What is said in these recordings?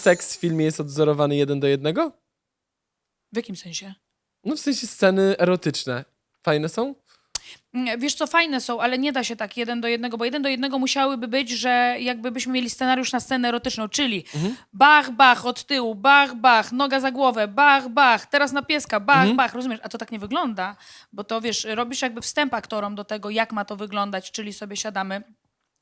seks w filmie jest odzorowany jeden do jednego? W jakim sensie? No w sensie sceny erotyczne. Fajne są? Mm, Wiesz co, fajne są, ale nie da się tak jeden do jednego, bo jeden do jednego musiałyby być, że jakby byśmy mieli scenariusz na scenę erotyczną, czyli bach, bach od tyłu, bach, bach, noga za głowę, bach, bach, teraz na pieska, bach, bach, rozumiesz? A to tak nie wygląda, bo to wiesz, robisz jakby wstęp aktorom do tego, jak ma to wyglądać, czyli sobie siadamy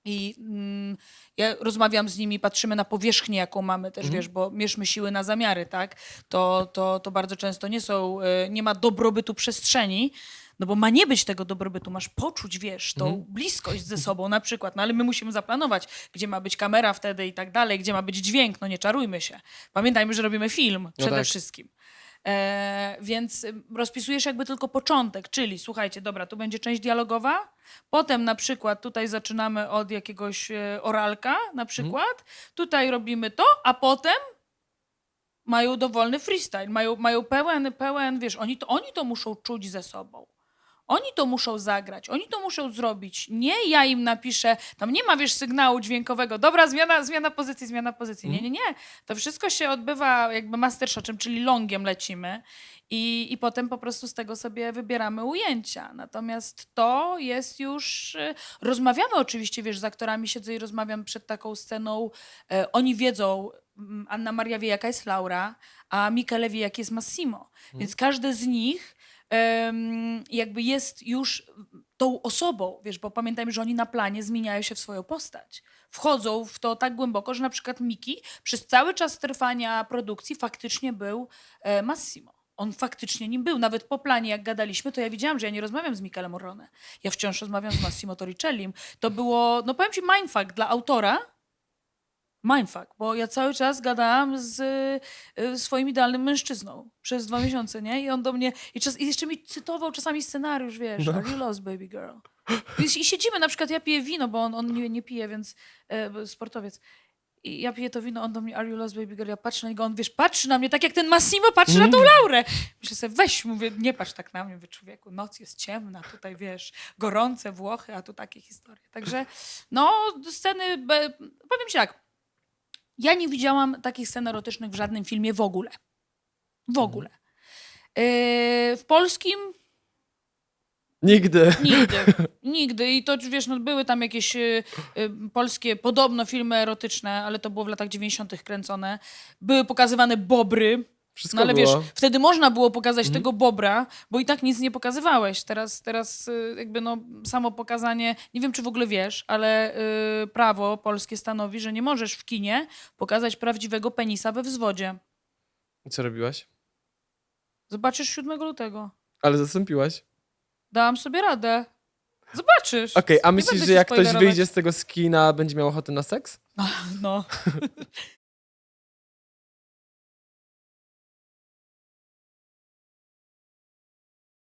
i mm, ja rozmawiam z nimi, patrzymy na powierzchnię, jaką mamy też, wiesz, bo mierzmy siły na zamiary, tak? To, to, to bardzo często nie są, y, nie ma dobrobytu przestrzeni, no bo ma nie być tego dobrobytu, masz poczuć, wiesz, tą bliskość ze sobą na przykład, no ale my musimy zaplanować, gdzie ma być kamera wtedy i tak dalej, gdzie ma być dźwięk, no nie czarujmy się. Pamiętajmy, że robimy film przede tak. wszystkim. E, więc y, rozpisujesz jakby tylko początek, czyli słuchajcie, dobra, tu będzie część dialogowa, potem na przykład tutaj zaczynamy od jakiegoś e, oralka na przykład, tutaj robimy to, a potem mają dowolny freestyle, mają, mają pełen, pełen, wiesz, oni to, oni to muszą czuć ze sobą. Oni to muszą zagrać, oni to muszą zrobić. Nie ja im napiszę, tam nie ma, wiesz, sygnału dźwiękowego, dobra, zmiana, zmiana pozycji, zmiana pozycji. Nie, nie, nie. To wszystko się odbywa jakby mastershotem, czyli longiem lecimy i, i potem po prostu z tego sobie wybieramy ujęcia. Natomiast to jest już... y, Rozmawiamy oczywiście, wiesz, z aktorami siedzę i rozmawiam przed taką sceną. E, oni wiedzą, mm, Anna Maria wie, jaka jest Laura, a Michele wie, jaki jest Massimo. Więc każdy z nich jakby jest już tą osobą, wiesz, bo pamiętajmy, że oni na planie zmieniają się w swoją postać. Wchodzą w to tak głęboko, że na przykład Miki przez cały czas trwania produkcji faktycznie był e, Massimo. On faktycznie nim był. Nawet po planie, jak gadaliśmy, to ja widziałam, że ja nie rozmawiam z Michelem Orone. Ja wciąż rozmawiam z Massimo Torricellim. To było, no powiem ci, mindfuck dla autora, mindfuck, bo ja cały czas gadałam z y, swoim idealnym mężczyzną przez dwa miesiące, nie? I on do mnie, i, czas, i jeszcze mi cytował czasami scenariusz, wiesz, are you lost, baby girl? I, I siedzimy, na przykład ja piję wino, bo on, on nie, nie pije, więc e, sportowiec. I ja piję to wino, on do mnie, are you lost, baby girl? Ja patrzę na niego, on, wiesz, patrzy na mnie tak jak ten Massimo patrzy na tą Laurę. Myślę sobie, weź, mówię, nie patrz tak na mnie, mówię, człowieku, noc jest ciemna, tutaj, wiesz, gorące Włochy, a tu takie historie. Także, no, sceny, be, powiem ci tak, ja nie widziałam takich scen erotycznych w żadnym filmie w ogóle. W ogóle. Yy, w polskim Nigdy. nigdy. Nigdy. I to wiesz, no, były tam jakieś y, y, polskie podobno filmy erotyczne, ale to było w latach 90. kręcone. Były pokazywane bobry. Wszystko No ale było. wiesz, wtedy można było pokazać tego bobra, bo i tak nic nie pokazywałeś. Teraz, teraz y, jakby no, samo pokazanie, nie wiem czy w ogóle wiesz, ale y, prawo polskie stanowi, że nie możesz w kinie pokazać prawdziwego penisa we wzwodzie. I Co robiłaś? Zobaczysz 7 lutego. Ale zastąpiłaś. Dałam sobie radę. Zobaczysz. Okej, a Nie myślisz, że jak ktoś wyjdzie z tego skina, będzie miał ochotę na seks? No.